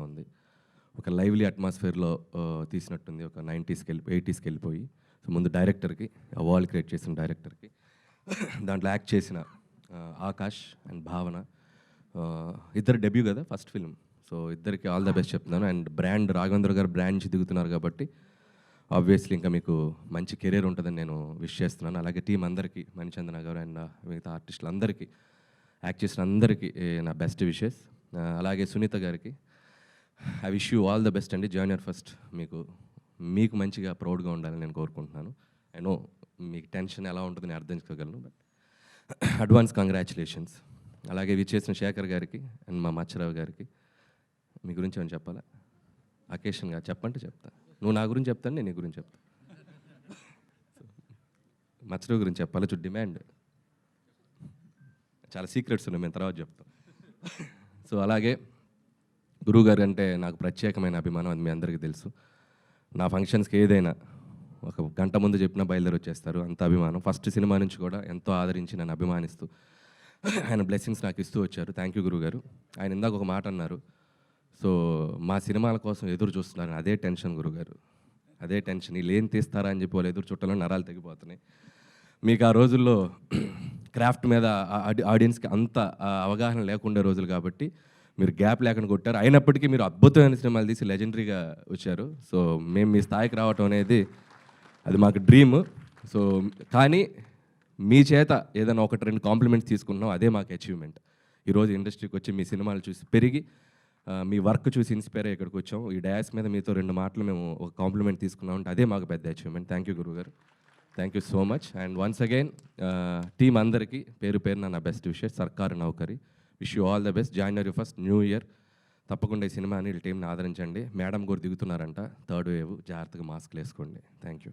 ఉంది. ఒక లైవ్లీ అట్మాస్ఫియర్లో తీసినట్టుంది. ఒక నైంటీస్కి వెళ్ళి ఎయిటీస్కి వెళ్ళిపోయి సో ముందు డైరెక్టర్కి ఆ వాల్ క్రియేట్ చేసిన డైరెక్టర్కి దాంట్లో యాక్ట్ చేసిన ఆకాష్ అండ్ భావన ఇద్దరు డెబ్యూ కదా ఫస్ట్ ఫిల్మ్ సో ఇద్దరికి ఆల్ ద బెస్ట్ చెప్తున్నాను. And brand Raghavendra garu brand నుంచి దిగుతున్నారు కాబట్టి ఆబ్వియస్లీ ఇంకా మీకు మంచి కెరీర్ ఉంటుందని నేను విష్ చేస్తున్నాను. అలాగే టీం అందరికీ మణిచందన గారు అండ్ మిగతా ఆర్టిస్టులు అందరికీ యాక్ట్ చేసిన అందరికీ నా బెస్ట్ విషెస్ అలాగే సునీత గారికి I wish you all the best అండి. జూనియర్ ఫస్ట్ మీకు మీకు మంచిగా ప్రౌడ్గా ఉండాలని నేను కోరుకుంటున్నాను. ఐ నో మీకు టెన్షన్ ఎలా ఉంటుంది నేను అర్థం చేసుకోగలను బట్ అడ్వాన్స్ కంగ్రాచులేషన్స్ అలాగే విచ్చేసిన శేఖర్ గారికి అండ్ మా మచ్చరావు గారికి మీ గురించి ఏమైనా చెప్పాలా? అకేషన్గా చెప్పంటే చెప్తా. నువ్వు నా గురించి చెప్తాను నేను నీ గురించి చెప్తా. మచ్చరావు గురించి చెప్పాలి? చూ డిమాండ్ చాలా సీక్రెట్స్ ఉన్నాయి మేము తర్వాత చెప్తాం. సో అలాగే గురువుగారు అంటే నాకు ప్రత్యేకమైన అభిమానం అది మీ అందరికీ తెలుసు. నా ఫంక్షన్స్కి ఏదైనా ఒక గంట ముందు చెప్పిన బయలుదేరి వచ్చేస్తారు అంత అభిమానం. ఫస్ట్ సినిమా నుంచి కూడా ఎంతో ఆదరించి నన్ను అభిమానిస్తూ ఆయన బ్లెస్సింగ్స్ నాకు ఇస్తూ వచ్చారు. థ్యాంక్ యూ గురుగారు ఆయన ఇందాక ఒక మాట అన్నారు. సో మా సినిమాల కోసం ఎదురు చూస్తున్నారు అదే టెన్షన్ గురుగారు అదే టెన్షన్. వీళ్ళు ఏం తీస్తారా అని చెప్పి వాళ్ళు ఎదురు చుట్టాలో నరాలు తెగిపోతున్నాయి. మీకు ఆ రోజుల్లో క్రాఫ్ట్ మీద ఆడియన్స్కి అంత అవగాహన లేకుండే రోజులు కాబట్టి మీరు గ్యాప్ లేకుండా కొట్టారు. అయినప్పటికీ మీరు అద్భుతమైన సినిమాలు తీసి లెజెండరీగా వచ్చారు. సో మేము మీ స్థాయికి రావటం అనేది అది మాకు డ్రీమ్ సో కానీ మీ చేత ఏదైనా ఒకటి రెండు కాంప్లిమెంట్స్ తీసుకున్నాం. అదే మాకు అచీవ్మెంట్ ఈరోజు ఇండస్ట్రీకి వచ్చి మీ సినిమాలు చూసి పెరిగి మీ వర్క్ చూసి ఇన్స్పైర్ అయ్యి ఇక్కడికి వచ్చాం. ఈ డయాస్ మీద మీతో రెండు మాటలు మేము ఒక కాంప్లిమెంట్ తీసుకున్నాం అంటే అదే మాకు పెద్ద అచీవ్మెంట్ థ్యాంక్ యూ గురుగారు thank you so much and once again team అందరికీ పేరు పేరు నా బెస్ట్ విషెస్ సర్కారు నౌకరి. Wish you all the best. January first new year తప్పకుండా ఈ సినిమాని వీళ్ళ టీంని ఆదరించండి. మేడం కూడా దిగుతున్నారంట. థర్డ్ వేవ్ జాగ్రత్తగా మాస్క్లు వేసుకోండి. Thank you